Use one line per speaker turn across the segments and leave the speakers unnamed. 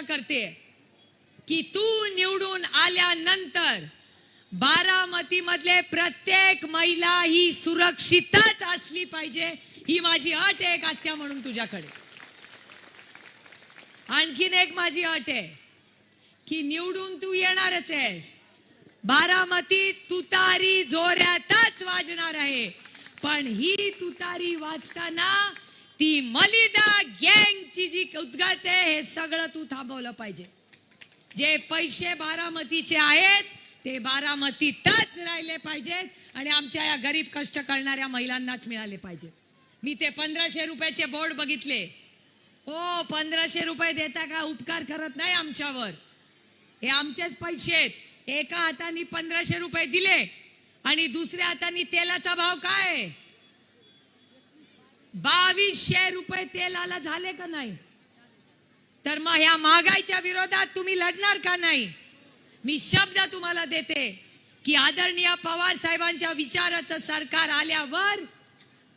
अपेक्षा करते की तू निवडून आल्यानंतर बारामती मधले प्रत्येक महिला ही सुरक्षितच असली पाहिजे ही माझी अट आहे आत्या म्हणून तुझ्याकडे. आणखीन एक माझी अट आहे की निवडून तू येणारच आहेस. बारामती तुतारी जोऱ्यातच वाजणार आहे. पण ही तुतारी वाजताना ती मलिदा गँगची जी उद्गात आहे हे सगळं तू थांबवलं पाहिजे. जे पैसे बारामतीचे आहेत ते बारामतीतच राहिले पाहिजेत आणि आमच्या या गरीब कष्ट करणाऱ्या महिलांनाच मिळाले पाहिजेत. मी ते पंधराशे रुपयाचे बोर्ड बघितले. हो पंधराशे रुपये देता का उपकार करत नाही आमच्यावर? हे आमचेच पैसे आहेत. एका हाताने पंधराशे रुपये दिले आणि दुसऱ्या हाताने तेलाचा भाव काय? आहे? बावीसशे रुपये तेलाला झाले का नाही? तर मग ह्या महागाईच्या विरोधात तुम्ही लढणार का नाही? मी शब्द तुम्हाला देते की आदरणीय पवार साहेबांच्या विचाराचं सरकार आल्यावर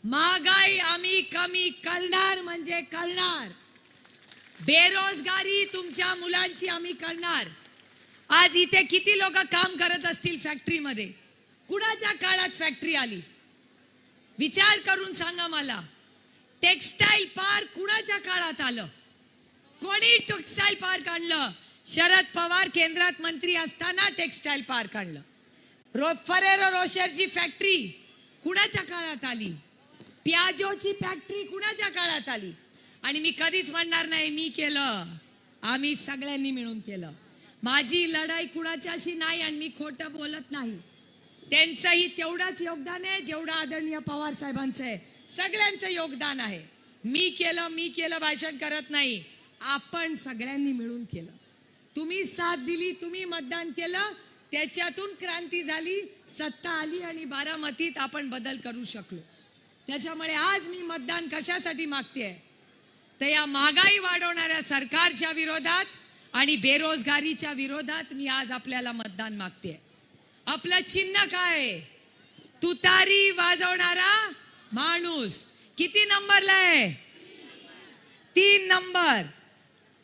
महागाई आम्ही कमी करणार म्हणजे करणार. बेरोजगारी तुमच्या मुलांची आम्ही करणार. आज इथे किती लोक काम करत असतील फॅक्टरीमध्ये? कुणाच्या काळात फॅक्टरी आली? विचार करून सांगा मला. टेक्सटाईल पार्क कुणाच्या काळात आलं? कोणी टेक्सटाईल पार्क आणलं? शरद पवार केंद्रात मंत्री असताना टेक्सटाईल पार्क आणलं. रो फरेरो रोशरची फॅक्टरी कुणाच्या काळात आली? प्याजोची फॅक्टरी कुणाच्या काळात आली? आणि मी कधीच म्हणणार नाही मी केलं. आम्ही सगळ्यांनी मिळून केलं. माझी लढाई कुणाच्याशी नाही आणि मी खोटं बोलत नाही. त्यांचंही तेवढंच योगदान आहे जेवढं आदरणीय पवार साहेबांचं आहे. सगळ्यांचं योगदान आहे. मी केलं मी केलं भाषण करत नाही. आपण सगळ्यांनी मिळून केलं. तुम्ही साथ दिली तुम्ही मतदान केलं त्याच्यातून क्रांती झाली सत्ता आली आणि बारामतीत आपण बदल करू शकलो. त्याच्यामुळे आज मी मतदान कशासाठी मागते तर या महागाई वाढवणाऱ्या सरकारच्या विरोधात आणि बेरोजगारीच्या विरोधात मी आज आपल्याला मतदान मागते आपलं चिन्ह काय तुतारी वाजवणारा माणूस. किती नंबरला आहे? तीन नंबर.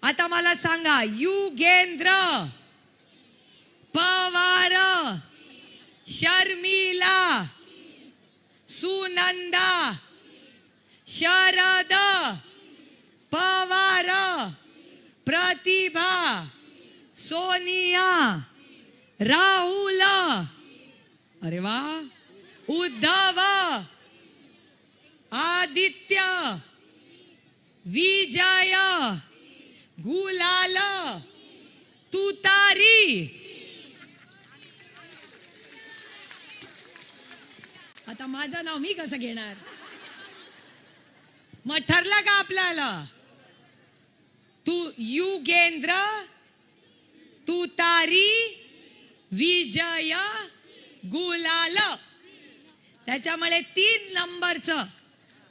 आता मला सांगा युगेंद्र पवार शर्मिला सुनंदा शरद पवार प्रतिभा सोनिया राहुल. अरे वा. उद्धव. आदित्य विजय गुलाल तुतारी. आता माझं नाव मी कसं घेणार? मग ठरलं का आपल्याला? तू युगेंद्र तुतारी विजय गुलाल. त्याच्यामुळे तीन नंबरचं.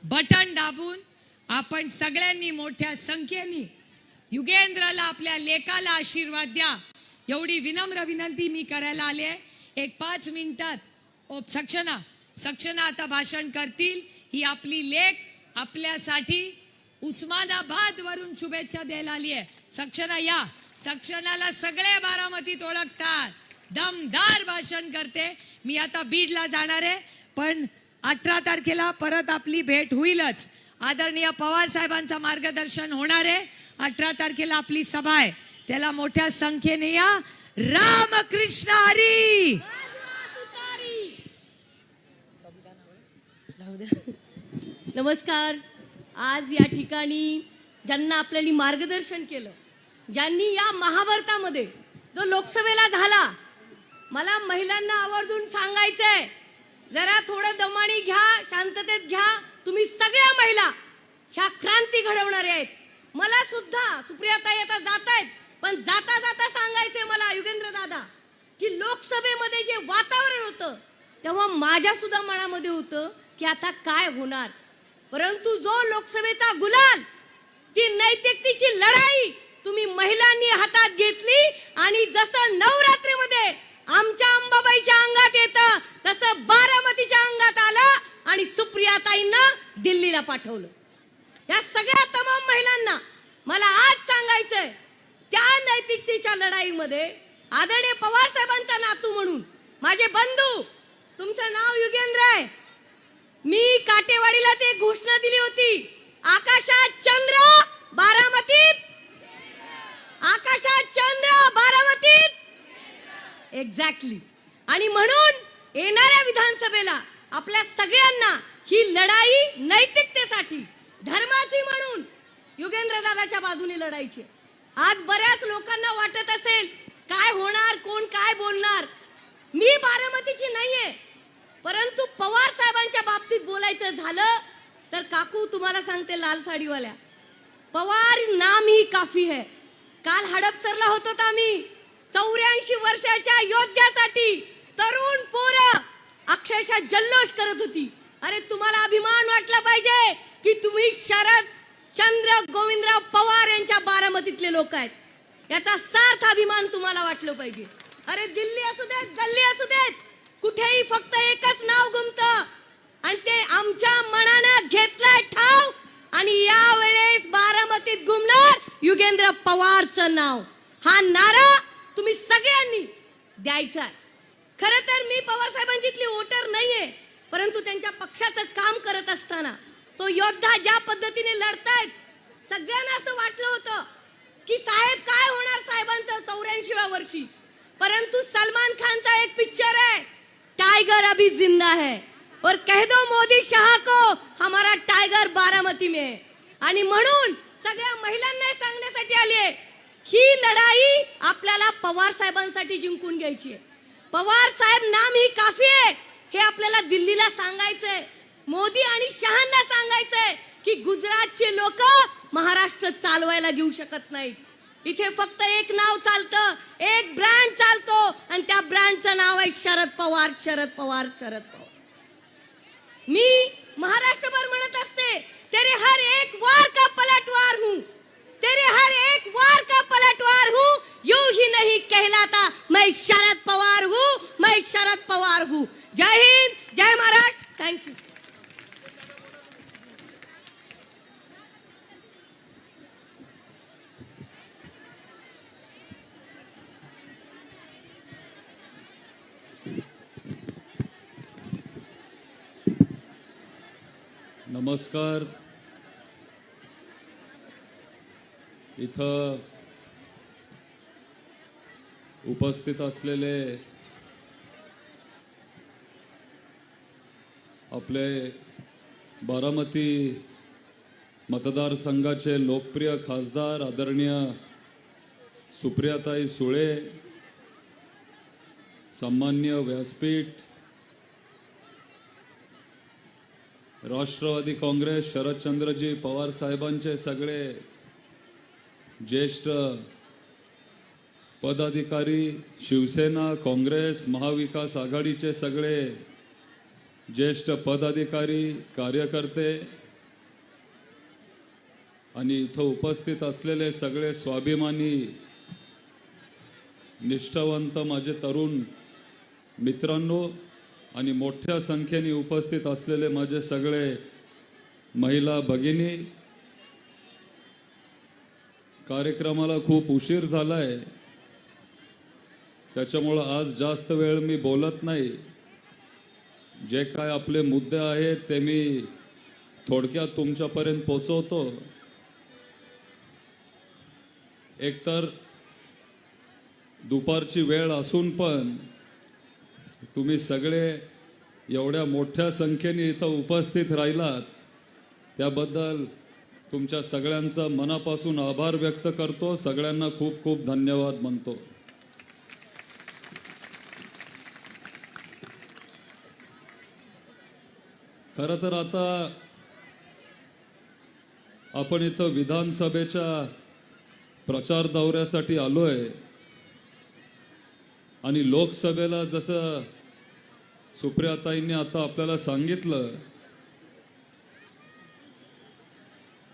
बटन दाबून आपण सगळ्यांनी मोठ्या संख्येने युगेंद्रला आपल्या लेकाला आशीर्वाद द्या. एवढी विनम्र विनंती मी करायला आले आहे. एक पाच मिनिटात ओ सक्षना सक्षना आता भाषण करतील. ही आपली लेख आपल्यासाठी उस्मानाबाद वरून शुभेच्छा द्यायला आली आहे. सक्षना या. सक्षनाला सगळे बारामतीत ओळखतात. दमदार भाषण करते. मी आता बीडला जाणार आहे. पण अठरा तारखेला परत आपली भेट होईलच. आदरणीय पवार साहेबांचं मार्गदर्शन होणार आहे. अठरा तारखेला आपली सभा आहे. त्याला मोठ्या संख्येने या रामकृष्ण हरी!
नमस्कार. आज या ठिकाणी ज्यांना आपल्याला मार्गदर्शन केलं ज्यांनी या महाभारतामध्ये जो लोकसभेला झाला मला महिलांना आवर्जून सांगायचंय. जरा थोडं दमानी घ्या शांततेत घ्या. तुम्ही सगळ्या महिला ह्या क्रांती घडवणारे आहेत. मला सुद्धा सुप्रियाताई आता जात आहेत पण जाता जाता सांगायचंय मला युगेंद्र दादा की लोकसभेमध्ये जे वातावरण होतं तेव्हा माझ्या सुद्धा मनामध्ये होतं की आता काय होणार. परंतु जो लोकसभेचा गुलाल ती नैतिकतेची लढाई तुम्ही महिलांनी हातात घेतली आणि जसं नवरात्रीमध्ये आमच्या अंबाबाईच्या अंगात येतं तसं बारामतीच्या अंगात आलं आणि सुप्रियाताईंना दिल्लीला पाठवलं. या सगळ्या तमाम महिलांना मला आज सांगायचंय त्या नैतिकतेच्या लढाईमध्ये आदरणीय पवार साहेबांचा नातू म्हणून माझे बंधू तुमचं नाव युगेंद्र आहे. मी काटेवाडीलाच एक घोषणा दिली होती आकाशात चंद्र बारामतीत आकाशात चंद्र बारामतीत. एक्झॅक्टली आणि म्हणून येणाऱ्या विधानसभेला आपल्या सगळ्यांना ही लढाई नैतिकतेसाठी धर्माची म्हणून युगेंद्र दादाच्या बाजूने लढायची आज बऱ्याच लोकांना वाटत असेल काय होणार कोण काय बोलणार? मी बारामतीची नाहीये. परंतु पवार साहेबांच्या बाबतीत बोलायचं झालं तर काकू तुम्हाला सांगते लाल साडीवाल्या. पवार नाम ही काफी है. काल हडपसरला होतो आम्ही. चौऱ्याऐंशी वर्षाच्या योद्ध्यासाठी तरुण पोरं अक्षरशः जल्लोष करत होती. अरे तुम्हाला अभिमान वाटला पाहिजे की तुम्ही शरद चंद्र गोविंदराव पवार यांच्या बारामतीतले लोक आहेत. याचा सार्थ अभिमान तुम्हाला वाटलं पाहिजे. अरे दिल्ली असू देत गल्ली असू देत कुठेही फक्त एकच नाव गुमत. आणि ते आमच्या मनानं घेतलाय ठाव आणि यावेळेस बारामतीत घुमणार युगेंद्र पवारचं नाव. हा नारा तुम्ही सगळ्यांनी द्यायचा आहे. खर तर मी पवार साहेबांची वोटर नाहीये परंतु त्यांच्या पक्षाचं काम करत असताना तो योद्धा ज्या पद्धतीने लढतायत सगळ्यांना असं वाटलं होतं की साहेब काय होणार साहेबांचं चौऱ्याऐंशीव्या वर्षी? परंतु सलमान खानचा एक पिक्चर आहे टाइगर अभी जिंदा है. और कह दो मोदी शहा को हमारा टायगर बारामती में है. आणि म्हणून सगळ्या महिलांना सांगण्यासाठी आली आहे ही लढाई आपल्याला पवार साहेबांसाठी जिंकून घ्यायची आहे. पवार साहेब नाम ही काफी आहे. हे आपल्याला दिल्लीला सांगायचंय. मोदी आणि शहांना सांगायचंय की गुजरातचे लोक महाराष्ट्र चालवायला घेऊ शकत नाहीत. इथे फक्त एक नाव चालतं एक ब्रँड चालतो आणि त्या ब्रँडचं नाव आहे शरद पवार शरद पवार शरद पवार. मी महाराष्ट्रभर म्हणत असते तेरे हर एक वार का पलटवार हूँ तेरे हर एक वार का पलटवार हूँ यूँ ही नहीं कहलाता। मैं शरद पवार हूँ, मैं शरद पवार हूँ। जय हिंद, जय महाराष्ट्र। थैंक यू
नमस्कार। इथं उपस्थित असलेले आपले बारामती मतदारसंघाचे लोकप्रिय खासदार आदरणीय सुप्रियाताई सुळे सन्मान्य व्यासपीठ राष्ट्रवादी काँग्रेस शरदचंद्रजी पवार साहेबांचे सगळे ज्येष्ठ पदाधिकारी शिवसेना काँग्रेस महाविकास आघाडीचे सगळे ज्येष्ठ पदाधिकारी कार्यकर्ते आणि इथं उपस्थित असलेले सगळे स्वाभिमानी निष्ठावंत माझे तरुण मित्रांनो आणि मोठ्या संख्येने उपस्थित असलेले माझे सगळे महिला भगिनी कार्यक्रमाला खूप उशीर झालाय. त्याच्यामुळं आज जास्त वेळ मी बोलत नाही. जे काय आपले मुद्दे आहेत ते मी थोडक्यात तुमच्यापर्यंत पोचवतो. एकतर दुपारची वेळ असून पण तुम्ही सगळे एवढ्या मोठ्या संख्येने इथं उपस्थित राहिलात. त्याबद्दल तुमच्या सगळ्यांचा मनापासून आभार व्यक्त करतो. सगळ्यांना खूप खूप धन्यवाद म्हणतो. खरं तर आता आपण इथं विधानसभेच्या प्रचार दौऱ्यासाठी आलोय. आणि लोकसभेला जसं सुप्रियाताईंनी आता आपल्याला सांगितलं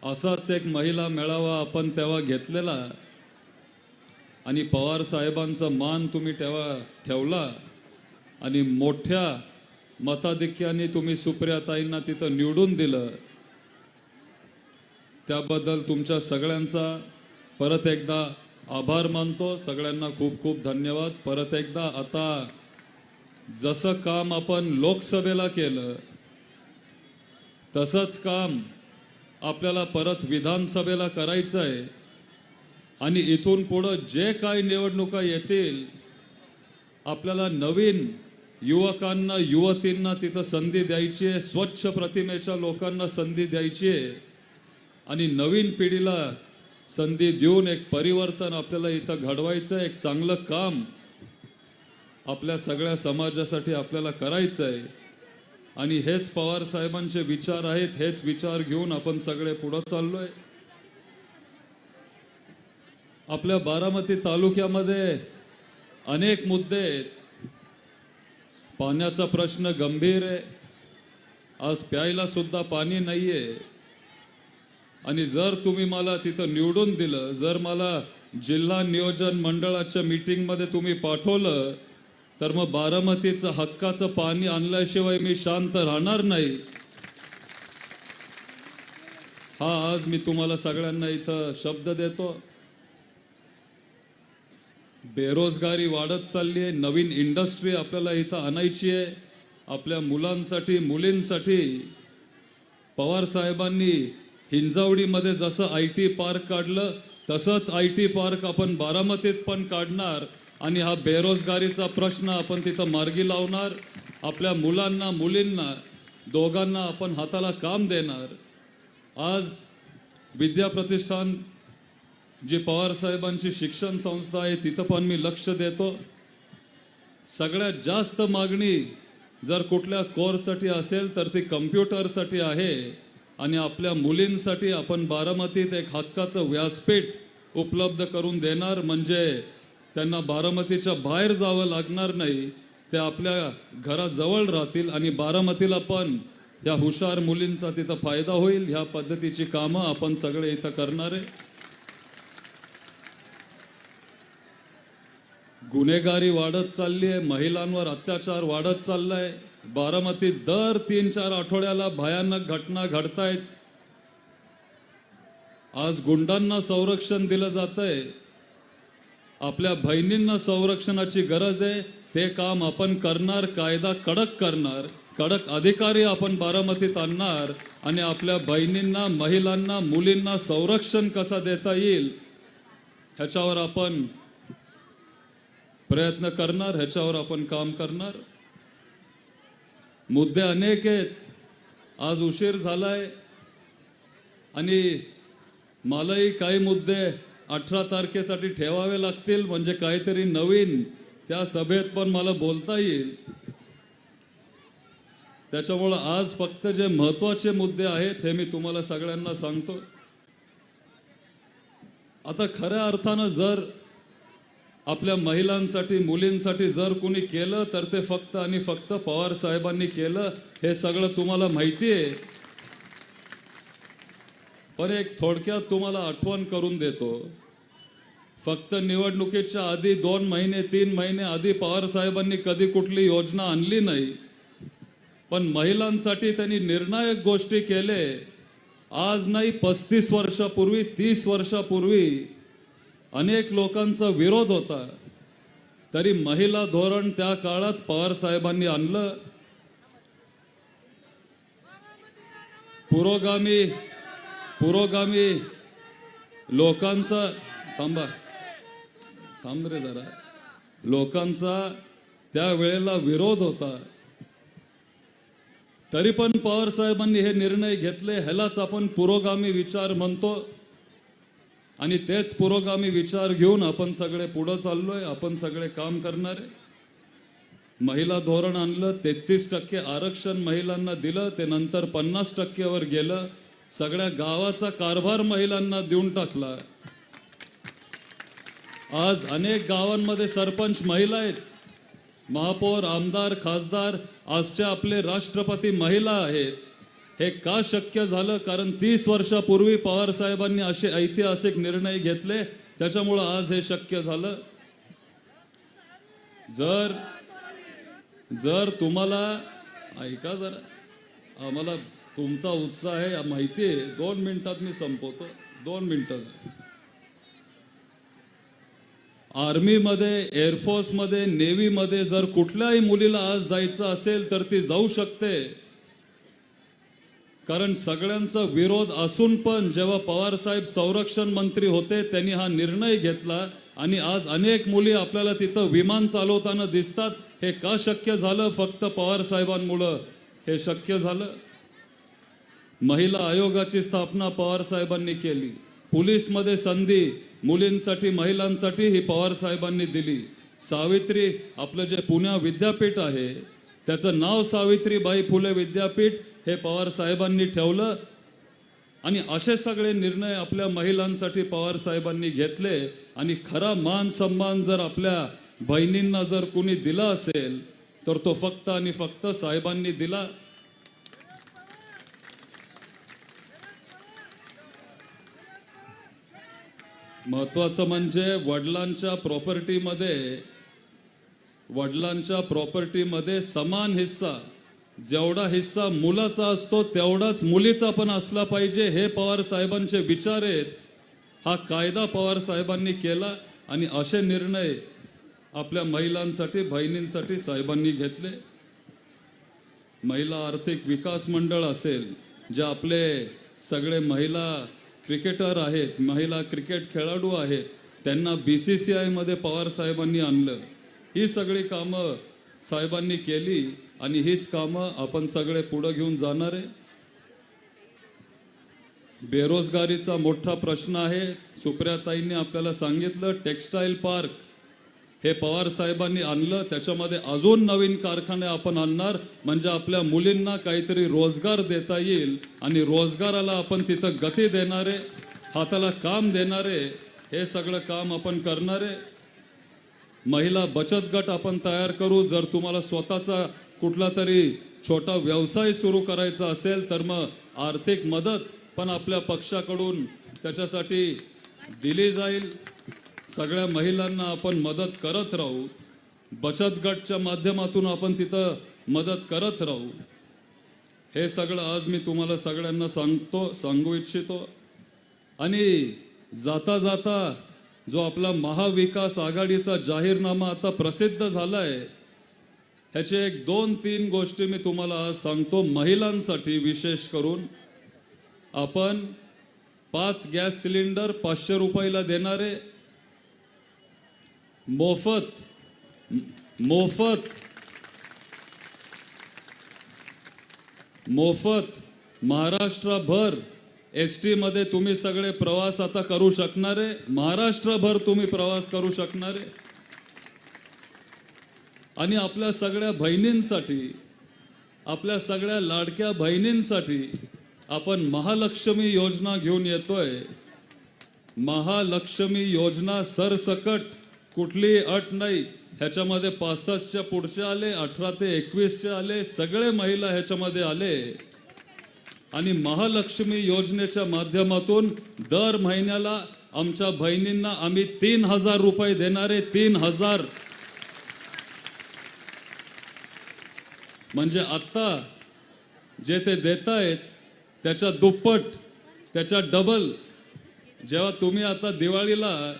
असाच एक महिला मेळावा आपण तेव्हा घेतलेला आणि पवार साहेबांचा मान तुम्ही तेव्हा ठेवला आणि मोठ्या मताधिक्याने तुम्ही सुप्रियाताईंना तिथं निवडून दिलं त्याबद्दल तुमच्या सगळ्यांचा परत एकदा आभार मानतो. सगळ्यांना खूप खूप धन्यवाद. परत एकदा आता जसं काम आपण लोकसभेला केलं तसंच काम आपल्याला परत विधानसभेला करायचं आहे आणि इथून पुढं जे काही निवडणुका येतील आपल्याला नवीन युवकांना युवतींना तिथं संधी द्यायची आहे. स्वच्छ प्रतिमेच्या लोकांना संधी द्यायची आहे. आणि नवीन पिढीला संधी देऊन एक परिवर्तन आपल्याला इथं घडवायचं आहे. एक चांगलं काम आपल्या सगळ्या समाजासाठी आपल्याला करायचं आहे. आणि हेच पवार साहेबांचे विचार आहेत. हेच विचार घेऊन आपण सगळे पुढं चाललोय. आपल्या बारामती तालुक्यामध्ये अनेक मुद्दे आहेत. पाण्याचा प्रश्न गंभीर आहे. आज प्यायला सुद्धा पाणी नाहीये. आणि जर तुम्ही मला तिथं निवडून दिलं जर मला जिल्हा नियोजन मंडळाच्या मीटिंगमध्ये तुम्ही पाठवलं तर मग बारामतीचं हक्काचं पाणी आणल्याशिवाय मी शांत राहणार नाही. हा आज मी तुम्हाला सगळ्यांना इथं शब्द देतो. बेरोजगारी वाढत चालली आहे. नवीन इंडस्ट्री आपल्याला इथं आणायची आहे. आपल्या मुलांसाठी मुलींसाठी. पवार साहेबांनी हिंजावडीमध्ये जसं आय टी पार्क काढलं तसंच आय टी पार्क आपण बारामतीत पण काढणार. आणि हा बेरोजगारीचा प्रश्न आपण तिथं मार्गी लावणार. आपल्या मुलांना मुलींना दोघांना आपण हाताला काम देणार. आज विद्याप्रतिष्ठान जी पवार साहेबांची शिक्षण संस्था आहे तिथं पण मी लक्ष देतो. सगळ्यात जास्त मागणी जर कुठल्या कोर्ससाठी असेल तर ती कम्प्युटरसाठी आहे. आणि आपल्या मुलींसाठी आपण बारामतीत एक हक्काचं व्यासपीठ उपलब्ध करून देणार म्हणजे त्यांना बारामतीच्या बाहेर जावं लागणार नाही. ते आपल्या घराजवळ राहतील आणि बारामतीला पण या हुशार मुलींचा तिथं फायदा होईल. ह्या पद्धतीची कामं आपण सगळे इथं करणार. आहे गुन्हेगारी वाढत चालली आहे महिलांवर अत्याचार वाढत चाललाय. बारामतीत दर तीन चार आठवड्याला भयानक घटना घडतायत. आज गुंडांना संरक्षण दिलं जात आहे आपल्या बहिणींना संरक्षणाची गरज आहे. ते काम आपण करणार कायदा कडक करणार कडक अधिकारी आपण बारामतीत आणणार आणि आपल्या बहिणींना महिलांना मुलींना संरक्षण कसा देता येईल ह्याच्यावर आपण प्रयत्न करणार ह्याच्यावर आपण काम करणार. मुद्दे अनेक आहेत. आज उशीर झालाय. आणि मलाही काही मुद्दे अठरा तारखेसाठी ठेवावे लागतील म्हणजे काहीतरी नवीन त्या सभेत पण मला बोलता येईल. त्याच्यामुळं आज फक्त जे महत्त्वाचे मुद्दे आहेत हे मी तुम्हाला सगळ्यांना सांगतो. आता खऱ्या अर्थानं जर आपल्या महिलांसाठी मुलींसाठी जर कोणी केलं तर ते फक्त आणि फक्त पवार साहेबांनी केलं हे सगळं तुम्हाला माहिती आहे. पण एक थोडक्यात तुम्हाला आठवण करून देतो. फक्त निवडणुकीच्या आधी दोन महिने तीन महिने आधी पवार साहेबांनी कधी कुठली योजना आणली नाही. पण महिलांसाठी त्यांनी निर्णायक गोष्टी केले. आज नाही पस्तीस वर्षापूर्वी तीस वर्षापूर्वी अनेक लोकांचा विरोध होता. तरी महिला धोरण त्या काळात पवार साहेबांनी आणलं. पुरोगामी पुरोगामी लोकांचा थांबा. थांब रे जरा. लोकांचा त्या वेळेला विरोध होता. तरी पण पवार साहेबांनी हे निर्णय घेतले. ह्यालाच आपण पुरोगामी विचार म्हणतो. आणि तेच पुरोगामी विचार घेऊन आपण सगळे पुढं चाललोय आपण सगळे काम करणार आहे. महिला धोरण आणलं तेहतीस टक्के आरक्षण महिलांना दिलं ते नंतर पन्नास टक्केवर गेलं सगळ्या गावाचा कारभार महिलांना देऊन टाकला. आज अनेक गावांमध्ये सरपंच महिला आहेत. महापौर आमदार खासदार आजच्या आपले राष्ट्रपती महिला आहेत. हे का शक्य झालं? कारण तीस वर्षापूर्वी पवार साहेबांनी असे ऐतिहासिक निर्णय घेतले. त्याच्यामुळं आज हे शक्य झालं. जर जर तुम्हाला ऐका जरा. आम्हाला तुमचा उत्साह आहे माहिती आहे. दोन मिनिटात मी संपवतो. दोन मिनिटात आर्मीमध्ये एअरफोर्समध्ये नेव्हीमध्ये जर कुठल्याही मुलीला आज जायचं असेल तर ती जाऊ शकते. कारण सगळ्यांचा विरोध असून पण जेव्हा पवारसाहेब संरक्षण मंत्री होते त्यांनी हा निर्णय घेतला आणि आज अनेक मुली आपल्याला तिथं विमान चालवताना दिसतात. हे का शक्य झालं फक्त पवारसाहेबांमुळं हे शक्य झालं? महिला आयोगाची स्थापना पवारसाहेबांनी केली. पोलीसमध्ये संधी मुलींसाठी महिलांसाठी ही पवारसाहेबांनी दिली. सावित्री आपलं जे पुण्या विद्यापीठ आहे त्याचं नाव सावित्रीबाई फुले विद्यापीठ हे पवार साहेबांनी ठेवलं आणि असे सगळे निर्णय आपल्या महिलांसाठी पवार साहेबांनी घेतले आणि खरा मान सन्मान जर आपल्या बहिणींना जर कुणी दिला असेल तर तो फक्त आणि फक्त साहेबांनी दिला. महत्वाचं म्हणजे वडिलांच्या प्रॉपर्टीमध्ये वडिलांच्या प्रॉपर्टीमध्ये समान हिस्सा जेवढा हिस्सा मुलाचा असतो तेवढाच मुलीचा पण असला पाहिजे. हे पवार साहेबांचे विचार आहेत. हा कायदा पवार साहेबांनी केला आणि असे निर्णय आपल्या महिलांसाठी बहिणींसाठी साहेबांनी घेतले. महिला आर्थिक विकास मंडळ असेल जे आपले सगळे महिला क्रिकेटर आहेत महिला क्रिकेट खेळाडू आहेत त्यांना बी सी सी आयमध्ये पवार साहेबांनी आणलं. ही सगळी कामं साहेबांनी केली. आणि हीच कामं आपण सगळे पुढं घेऊन जाणार आहे. बेरोजगारीचा मोठा प्रश्न आहे. सुप्रियाताईंनी आपल्याला सांगितलं टेक्स्टाईल पार्क हे पवार साहेबांनी आणलं. त्याच्यामध्ये अजून नवीन कारखाने आपण आणणार. म्हणजे आपल्या मुलींना काहीतरी रोजगार देता येईल आणि रोजगाराला आपण तिथं गती देणारे हाताला काम देणारे हे सगळं काम आपण करणारे महिला बचत गट आपण तयार करू. जर तुम्हाला स्वतःचा कुठला तरी छोटा व्यवसाय सुरू करायचा असेल तर मग आर्थिक मदत पण आपल्या पक्षाकडून त्याच्यासाठी दिली जाईल. सगळ्या महिलांना आपण मदत करत राहू. बचत गटच्या माध्यमातून आपण तिथं मदत करत राहू. हे सगळं आज मी तुम्हाला सगळ्यांना सांगतो सांगू इच्छितो. आणि जाता जाता जो आपला महाविकास आघाडीचा जाहीरनामा आता प्रसिद्ध झालाय ह्याचे एक दोन तीन गोष्टी मी तुम्हाला सांगतो महिलांसाठी विशेष करून. आपण पाच गॅस सिलेंडर पाचशे रुपयाला देणारे मोफत मोफत मोफत महाराष्ट्रभर एस टीमध्ये तुम्ही सगळे प्रवास आता करू शकणारे महाराष्ट्रभर तुम्ही प्रवास करू शकणारे. आणि आपल्या सगळ्या बहिणींसाठी आपल्या सगळ्या लाडक्या बहिणींसाठी आपण महालक्ष्मी योजना घेऊन येतोय. महालक्ष्मी योजना सरसकट कुठलीही अट नाही. ह्याच्यामध्ये पासष्टच्या पुढचे आले अठरा ते एकवीसचे आले सगळे महिला ह्याच्यामध्ये आले. आणि महालक्ष्मी योजनेच्या माध्यमातून दर महिन्याला आमच्या बहिणींना आम्ही तीन हजार रुपये देणारे तीन हजार म्हणजे आत्ता जे ते देत आहेत त्याच्या दुप्पट त्याच्या डबल जेव्हा तुम्ही आता दिवाळीला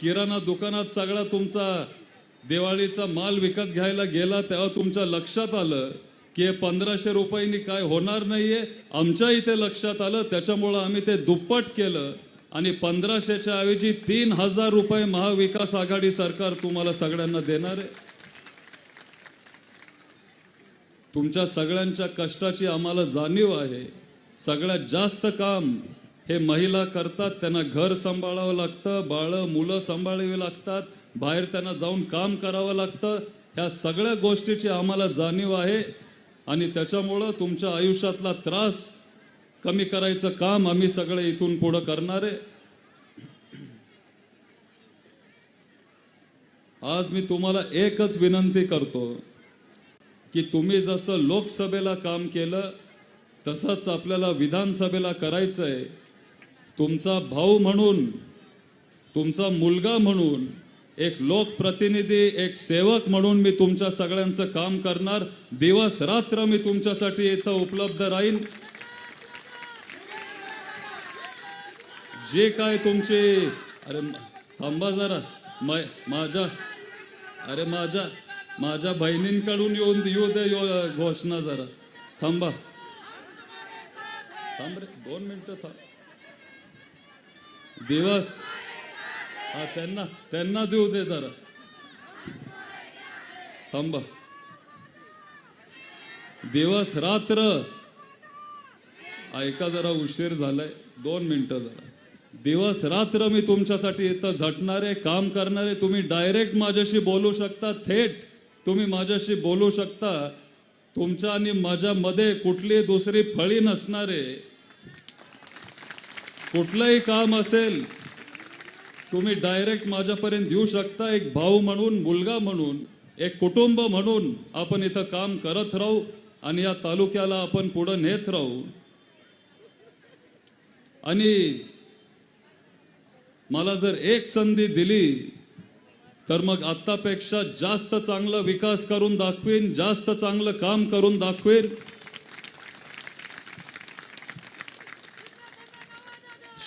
किराणा दुकानात सगळा तुमचा दिवाळीचा माल विकत घ्यायला गेला तेव्हा तुमच्या लक्षात आलं की हे पंधराशे रुपयांनी काय होणार नाहीये. आमच्या इथे लक्षात आलं त्याच्यामुळं आम्ही ते दुप्पट केलं. आणि पंधराशेच्या ऐवजी तीन हजार रुपये महाविकास आघाडी सरकार तुम्हाला सगळ्यांना देणार आहे. तुमच्या सगळ्यांच्या कष्टाची आम्हाला जाणीव आहे. सगळ्यात जास्त काम हे महिला करतात त्यांना घर सांभाळावं लागतं बाळं मुलं सांभाळावी लागतात बाहेर त्यांना जाऊन काम करावं लागतं. ह्या सगळ्या गोष्टीची आम्हाला जाणीव आहे आणि त्याच्यामुळं तुमच्या आयुष्यातला त्रास कमी करायचं काम आम्ही सगळे इथून पुढं करणार आहे. आज मी तुम्हाला एकच विनंती करतो. की तुम्ही जसं लोकसभेला काम केलं तसंच आपल्याला विधानसभेला करायचं आहे तुमचा भाऊ म्हणून तुमचा मुलगा म्हणून एक लोकप्रतिनिधी एक सेवक म्हणून मी तुमच्या सगळ्यांचं काम करणार. दिवस रात्र मी तुमच्यासाठी इथं उपलब्ध राहीन. जे काय तुमचे अरे थांबा जरा. मै- माझ्या अरे माझ्या माझ्या बहिणींकडून येऊन येऊ दे घोषणा जरा. थांबा. थांब रे दोन मिनिटं थांब. दिवस. हा त्यांना त्यांना देऊ दे जरा. थांबा. दिवस रात्र. ऐका जरा उशीर झालाय. दोन मिनिटं जरा. दिवस रात्र मी तुमच्यासाठी इथं झटणारे काम करणारे तुम्ही डायरेक्ट माझ्याशी बोलू शकता थेट. तुम्ही माझ्याशी बोलू शकता. तुमच्या आणि माझ्यामध्ये कुठली दुसरी फळी नसणारे. कुठलंही काम असेल तुम्ही डायरेक्ट माझ्यापर्यंत येऊ शकता. एक भाऊ म्हणून मुलगा म्हणून एक कुटुंब म्हणून आपण इथं काम करत राहू आणि या तालुक्याला आपण पुढं नेत राहू. आणि मला जर एक संधी दिली तर मग आत्तापेक्षा जास्त चांगला विकास करून दाखवीन जास्त चांगलं काम करून दाखवेन.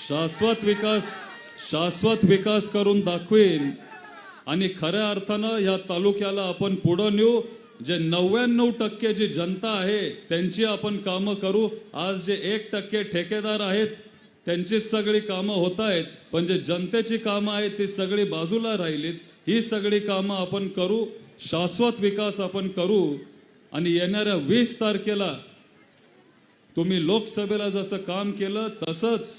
शाश्वत विकास शाश्वत विकास करून दाखवेन. आणि खऱ्या अर्थानं या तालुक्याला आपण पुढं नेऊ जे नव्याण्णव टक्के जी जनता आहे त्यांची आपण कामं करू. आज जे एक टक्के ठेकेदार आहेत त्यांचीच सगळी कामं होत आहेत. पण जे जनतेची कामं आहेत ती सगळी बाजूला राहिलीत. ही सगळी कामं आपण करू शाश्वत विकास आपण करू आणि येणाऱ्या वीस तारखेला तुम्ही लोकसभेला जसं काम केलं तसंच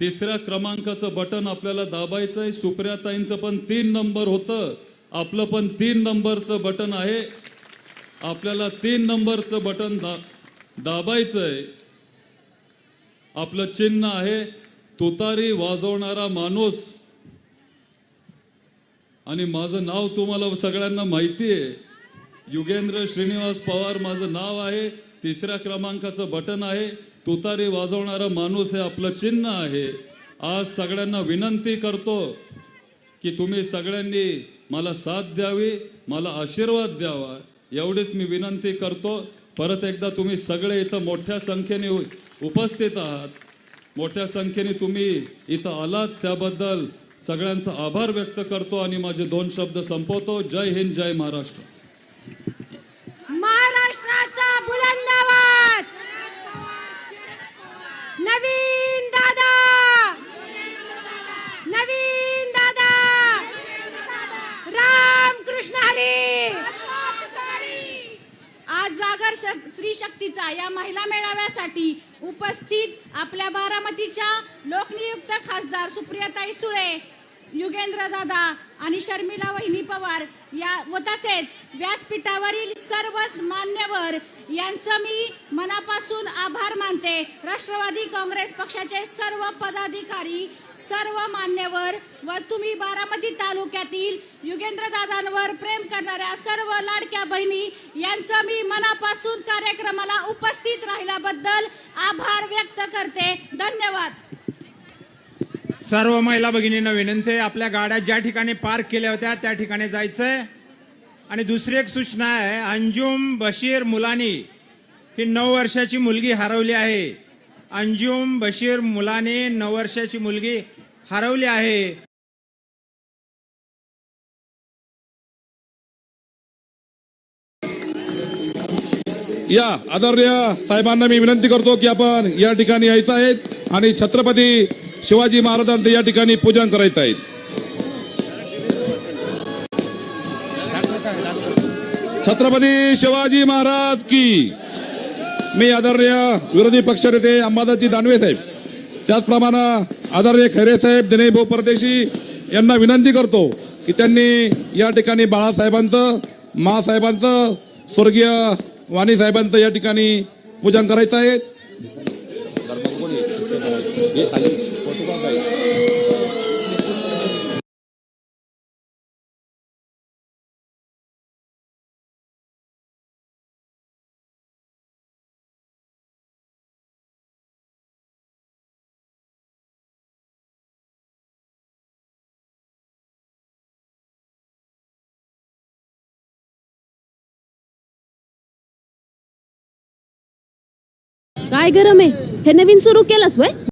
तिसऱ्या क्रमांकाचं बटन आपल्याला दाबायचं आहे सुप्रियाताईंचं पण तीन नंबर होतं. आपलं पण तीन नंबरचं बटन आहे. आपल्याला तीन नंबरचं बटन दा दाबायचं आहे आपलं चिन्ह आहे तुतारी वाजवणारा माणूस. आणि माझं नाव तुम्हाला सगळ्यांना माहिती आहे युगेंद्र श्रीनिवास पवार माझं नाव आहे. तिसऱ्या क्रमांकाचं बटन आहे. तुतारी वाजवणारा माणूस हे आपलं चिन्ह आहे. आज सगळ्यांना विनंती करतो की तुम्ही सगळ्यांनी मला साथ द्यावी मला आशीर्वाद द्यावा. एवढीच मी विनंती करतो. परत एकदा तुम्ही सगळे इथं मोठ्या संख्येने उपस्थित आहात. मोठ्या संख्येने तुम्ही इथं आलात त्याबद्दल सगळ्यांचा आभार व्यक्त करतो आणि माझे दोन शब्द संपवतो. जय हिंद जय महाराष्ट्र
महाराष्ट्राचा बुलंद आवाज नवीन दादा नवीन दादा राम कृष्ण हरी
आज जागर श- स्त्री शक्तीचा या महिला मेळाव्यासाठी उपस्थित आपल्या बारामतीच्या लोकनियुक्त खासदार सुप्रियाताई सुळे युगेंद्र दादा आणि शर्मिला वहिनी पवार या व तसेच व्यासपीठावरील सर्वच मान्यवर यांचं मी मनापासून आभार मानते. राष्ट्रवादी काँग्रेस पक्षाचे सर्व पदाधिकारी सर्व मान्यवर व तुम्ही बारामती तालुक्यातील युगेंद्र दादांवर प्रेम करणाऱ्या सर्व लाडक्या बहिणी यांचं मी मनापासून कार्यक्रमाला उपस्थित राहिल्याबद्दल आभार व्यक्त करते. धन्यवाद.
सर्व महिला भगिनींना विनंती आहे आपल्या गाड्या ज्या ठिकाणी पार्क केल्या होत्या त्या ठिकाणी जायचंय. आणि दुसरी एक सूचना आहे अंजुम बशीर मुलानी ही नऊ वर्षाची मुलगी हरवली आहे. अंजुम बशीर मुलानी नऊ वर्षाची मुलगी हरवली आहे.
या आदरणीय साहेबांना मी विनंती करतो की आपण या ठिकाणी यायचं आहे आणि छत्रपती शिवाजी महाराजांचं या ठिकाणी पूजन करायचं आहे. छत्रपती शिवाजी महाराज की. मी आदरणीय विरोधी पक्षनेते अंबादासजी दानवे साहेब त्याचप्रमाणे आदरणीय खैरे साहेब दिनेश भाऊ परदेशी यांना विनंती करतो की त्यांनी या ठिकाणी बाळासाहेबांचं मासाहेबांचं स्वर्गीय वाणी साहेबांचं या ठिकाणी पूजन करायचं आहे.
काय गरम आहे? हे नवीन सुरू केलंस वय?